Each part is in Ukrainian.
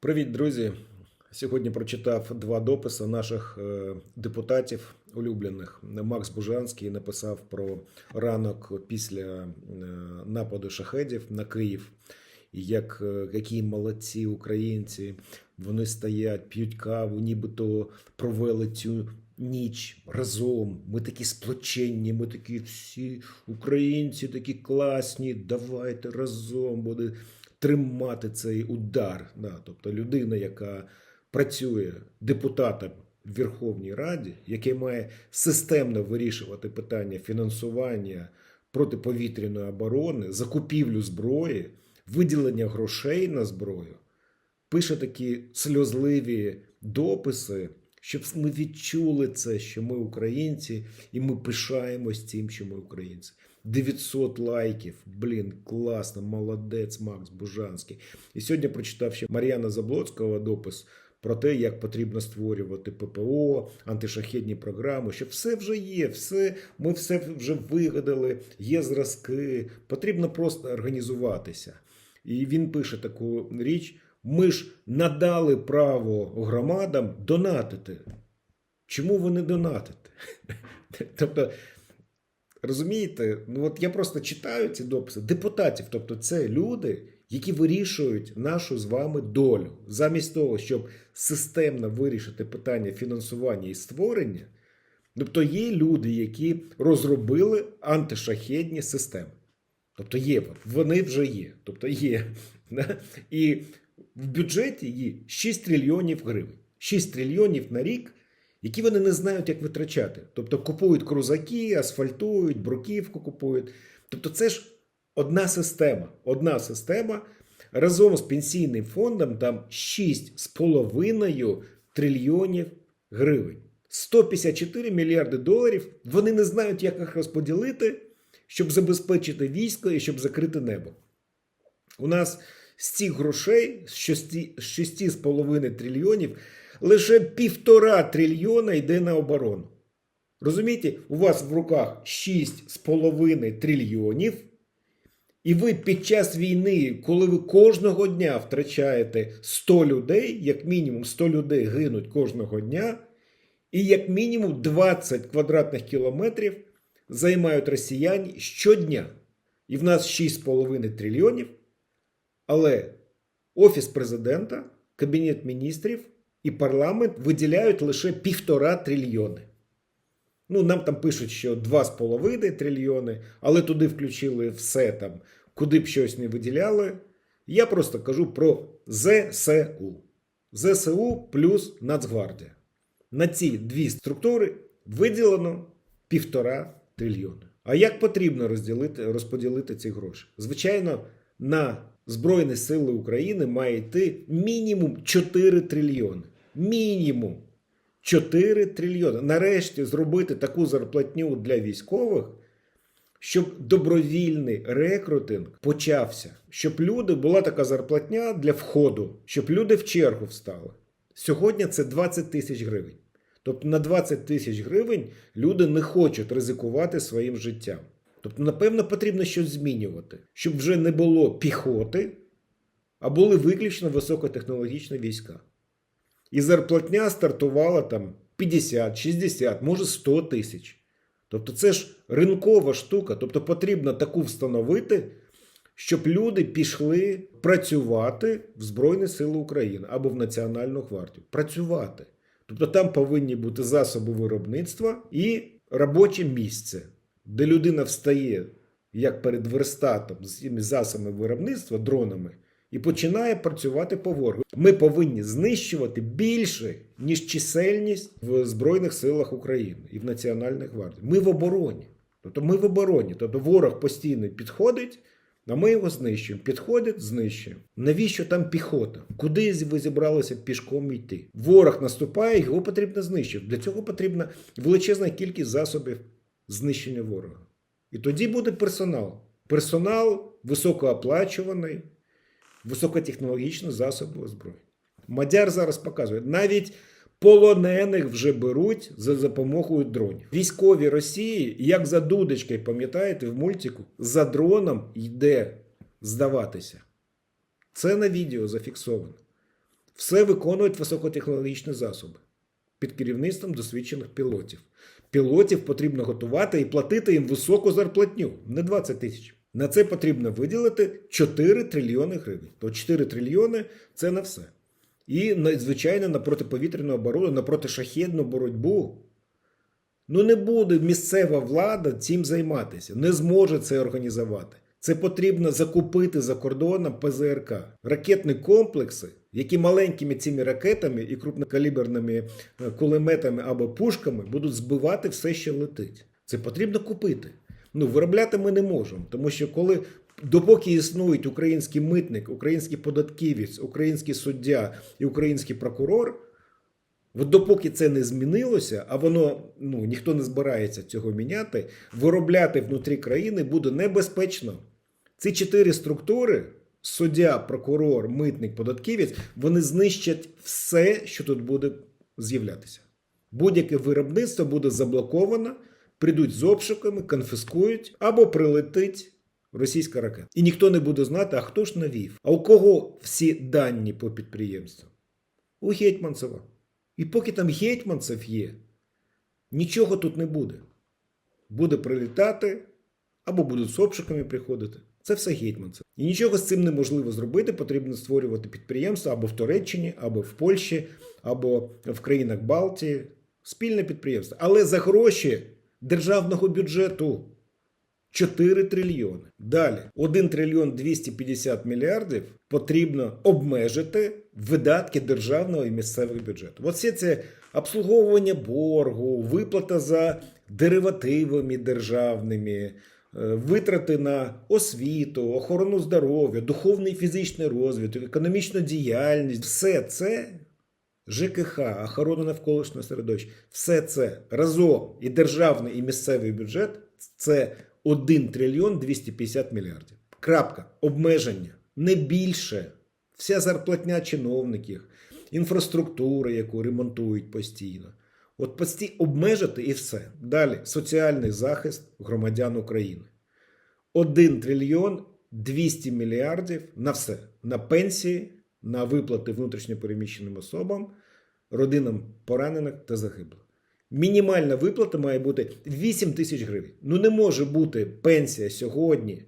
Привіт, друзі! Сьогодні прочитав два дописи наших е, депутатів улюблених. Макс Бужанський написав про ранок після е, нападу шахедів на Київ. Як е, які молодці українці, вони стоять, п'ють каву, нібито провели цю ніч разом. Ми такі сплоченні, ми такі всі українці, такі класні. Давайте разом буде тримати цей удар. Да, тобто людина, яка працює депутатом в Верховній Раді, який має системно вирішувати питання фінансування протиповітряної оборони, закупівлю зброї, виділення грошей на зброю, пише такі сльозливі дописи, щоб ми відчули це, що ми українці, і ми пишаємось цим, що ми українці. 900 лайків. Блін, класно, молодець Макс Бужанський. І сьогодні прочитав ще Мар'яна Заблоцького допис про те, як потрібно створювати ППО, антишахідні програми, що все вже є, все, ми все вже вигадали, є зразки, потрібно просто організуватися. І він пише таку річ: ми ж надали право громадам донатити. Чому ви не донатите? Тобто, розумієте, ну от я просто читаю ці дописи депутатів, тобто це люди, які вирішують нашу з вами долю. Замість того, щоб системно вирішити питання фінансування і створення, тобто є люди, які розробили антишахедні системи. Тобто є, вони вже є. Тобто є. І в бюджеті є 6 трильйонів гривень. 6 трильйонів на рік, які вони не знають, як витрачати. Тобто купують крузаки, асфальтують, бруківку купують. Тобто, це ж одна система. Одна система разом з пенсійним фондом там 6,5 трильйонів гривень. 154 мільярди доларів. Вони не знають, як їх розподілити, щоб забезпечити військо і щоб закрити небо. У нас з цих грошей, з 6,5 трильйонів, лише півтора трильйона йде на оборону. Розумієте, у вас в руках 6,5 трильйонів, і ви під час війни, коли ви кожного дня втрачаєте 100 людей, як мінімум 100 людей гинуть кожного дня, і як мінімум 20 квадратних кілометрів займають росіяни щодня. І в нас 6,5 трильйонів. Але Офіс президента, Кабінет міністрів і парламент виділяють лише півтора трильйони. Ну, нам там пишуть, що 2,5 трильйони, але туди включили все там, куди б щось не виділяли. Я просто кажу про ЗСУ. ЗСУ плюс Нацгвардія. На ці дві структури виділено півтора трильйони. А як потрібно розділити, розподілити ці гроші? Звичайно, на Збройні Сили України має йти мінімум 4 трильйони. Мінімум 4 трильйони. Нарешті зробити таку зарплатню для військових, щоб добровільний рекрутинг почався, щоб люди була така зарплатня для входу, щоб люди в чергу встали. Сьогодні це 20 тисяч гривень. Тобто на 20 тисяч гривень люди не хочуть ризикувати своїм життям. Тобто, напевно, потрібно щось змінювати, щоб вже не було піхоти, а були виключно високотехнологічні війська. І зарплатня стартувала там 50, 60, може 100 тисяч. Тобто, це ж ринкова штука. Тобто, потрібно таку встановити, щоб люди пішли працювати в Збройні Сили України або в Національну гвардію. Працювати. Тобто там повинні бути засоби виробництва і робоче місце де людина встає як перед верстатом з цими засобами виробництва, дронами, і починає працювати по ворогу. Ми повинні знищувати більше, ніж чисельність в Збройних силах України і в Національній гвардії. Ми в обороні. Тобто ми в обороні. Тобто ворог постійно підходить. А ми його знищуємо. Підходить, знищуємо. Навіщо там піхота? Куди ви зібралися пішком йти? Ворог наступає, його потрібно знищити. Для цього потрібна величезна кількість засобів знищення ворога. І тоді буде персонал. Персонал високооплачуваний, високотехнологічні засоби озброєння. Мадяр зараз показує, навіть полонених вже беруть за допомогою дронів. Військові Росії, як за дудочкою, пам'ятаєте, в мультику, за дроном йде здаватися. Це на відео зафіксовано. Все виконують високотехнологічні засоби під керівництвом досвідчених пілотів. Пілотів потрібно готувати і платити їм високу зарплатню, не 20 тисяч. На це потрібно виділити 4 трильйони гривень. То 4 трильйони це на все. І, звичайно, на протиповітряну оборону, на протишахідну боротьбу. Ну не буде місцева влада цим займатися, не зможе це організувати. Це потрібно закупити за кордоном ПЗРК. Ракетні комплекси, які маленькими цими ракетами і крупнокаліберними е, кулеметами або пушками будуть збивати все, що летить. Це потрібно купити. Ну, виробляти ми не можемо, тому що коли. Допоки існують український митник, український податківець, український суддя і український прокурор, От допоки це не змінилося, а воно ну ніхто не збирається цього міняти, виробляти внутрі країни буде небезпечно. Ці чотири структури: суддя, прокурор, митник, податківець, вони знищать все, що тут буде з'являтися. Будь-яке виробництво буде заблоковано, прийдуть з обшуками, конфіскують або прилетить російська ракета. І ніхто не буде знати, а хто ж навів, а у кого всі дані по підприємству? У Гетьманцева. І поки там гетьманцев є, нічого тут не буде. Буде прилітати або будуть з обшуками приходити. Це все гетьманцев. І нічого з цим неможливо зробити. Потрібно створювати підприємства або в Туреччині, або в Польщі, або в країнах Балтії. Спільне підприємство. Але за гроші державного бюджету. 4 трильйони. Далі 1 трильйон 250 мільярдів потрібно обмежити видатки державного і місцевих бюджетів. Оце це обслуговування боргу, виплата за деривативами державними, витрати на освіту, охорону здоров'я, духовний і фізичний розвиток, економічну діяльність. Все це ЖКХ, охорона навколишнього середовища, все це разом і державний, і місцевий бюджет це 1 трильйон 250 мільярдів. Крапка. Обмеження. Не більше. Вся зарплатня чиновників, інфраструктура, яку ремонтують постійно. От пості обмежити і все. Далі соціальний захист громадян України. 1 трильйон 200 мільярдів на все: на пенсії, на виплати внутрішньопереміщеним особам, родинам поранених та загиблих. Мінімальна виплата має бути 8 тисяч гривень. Ну не може бути пенсія сьогодні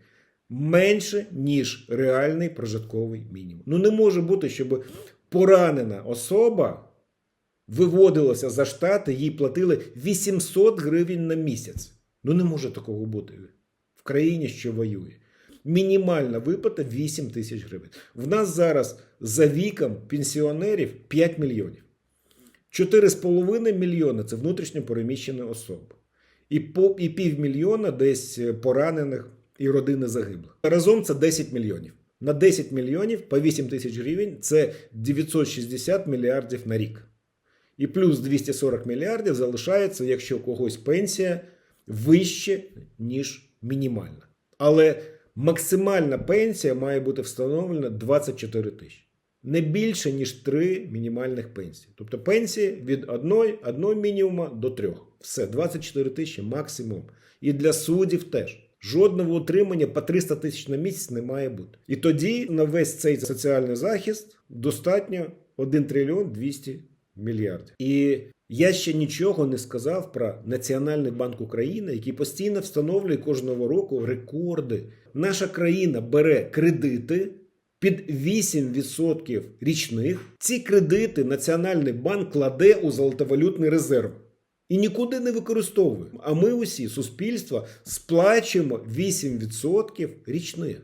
менше, ніж реальний прожитковий мінімум. Ну не може бути, щоб поранена особа виводилася за штати, їй платили 800 гривень на місяць. Ну не може такого бути в країні, що воює. Мінімальна виплата 8 тисяч гривень. В нас зараз за віком пенсіонерів 5 мільйонів. 4,5 мільйони це внутрішньо переміщені особи. І, по, і півмільйона десь е, поранених і родини загиблих. Разом це 10 мільйонів. На 10 мільйонів по 8 тисяч гривень це 960 мільярдів на рік. І плюс 240 мільярдів залишається, якщо когось пенсія вище, ніж мінімальна. Але максимальна пенсія має бути встановлена 24 тисячі. Не більше, ніж 3 мінімальних пенсії. Тобто пенсії від 1, 1 мінімума до 3. Все, 24 тисячі максимум. І для суддів теж. Жодного утримання по 300 тисяч на місяць не має бути. І тоді на весь цей соціальний захист достатньо 1 трильйон 200 мільярдів. І я ще нічого не сказав про Національний банк України, який постійно встановлює кожного року рекорди. Наша країна бере кредити під 8% річних. Ці кредити Національний банк кладе у золотовалютний резерв. І нікуди не використовуємо. А ми усі, суспільство, сплачуємо 8% річних.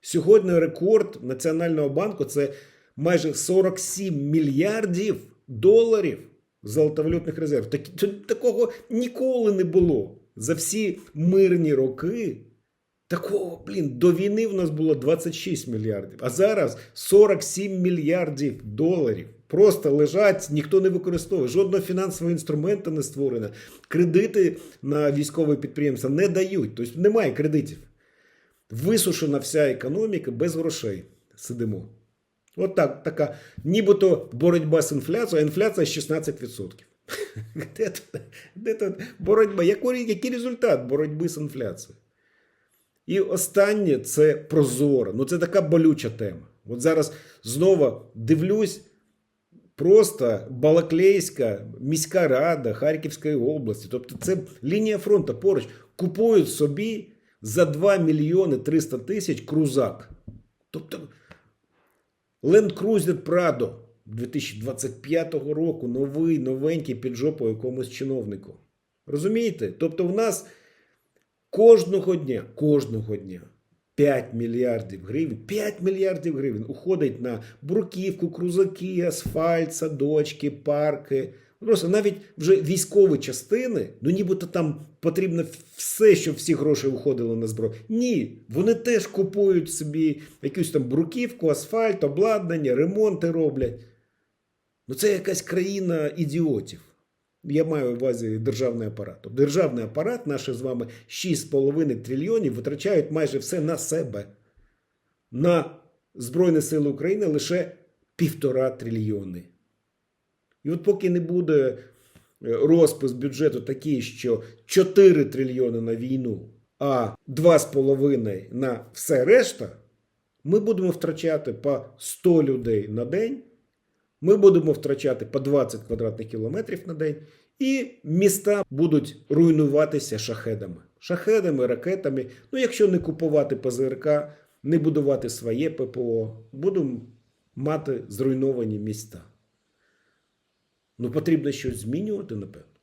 Сьогодні рекорд Національного банку це майже 47 мільярдів доларів золотовалютних резервів. Так, такого ніколи не було. За всі мирні роки. Такого, блін, до війни в нас було 26 мільярдів, а зараз 47 мільярдів доларів. Просто лежать, ніхто не використовує. Жодного фінансового інструменту не створено. Кредити на військове підприємства не дають. Тобто немає кредитів. Висушена вся економіка без грошей. Сидимо. От так, така, нібито боротьба з інфляцією, а інфляція 16%. Де тут, де тут боротьба? Який, який результат боротьби з інфляцією? І останнє це прозоро. Ну це така болюча тема. От зараз знову дивлюсь, просто Балаклейська міська рада Харківської області. Тобто це лінія фронту поруч. Купують собі за 2 мільйони 300 тисяч крузак. Тобто Land Cruiser Prado 2025 року новий, новенький під жопу якомусь чиновнику. Розумієте? Тобто в нас кожного дня, кожного дня 5 мільярдів гривень, 5 мільярдів гривень уходить на бруківку, крузаки, асфальт, садочки, парки. Просто навіть вже військові частини, ну нібито там потрібно все, щоб всі гроші уходили на зброю. Ні, вони теж купують собі якусь там бруківку, асфальт, обладнання, ремонти роблять. Ну це якась країна ідіотів. Я маю в увазі державний апарат. Тобто Державний апарат, наші з вами 6,5 трильйонів, витрачають майже все на себе. На Збройні Сили України лише півтора трильйони. І от поки не буде е, розпис бюджету такий, що 4 трильйони на війну, а 2,5 на все решта, ми будемо втрачати по 100 людей на день. Ми будемо втрачати по 20 квадратних кілометрів на день, і міста будуть руйнуватися шахедами. Шахедами, ракетами. Ну, якщо не купувати ПЗРК, не будувати своє ППО, будемо мати зруйновані міста. Ну, потрібно щось змінювати, напевно.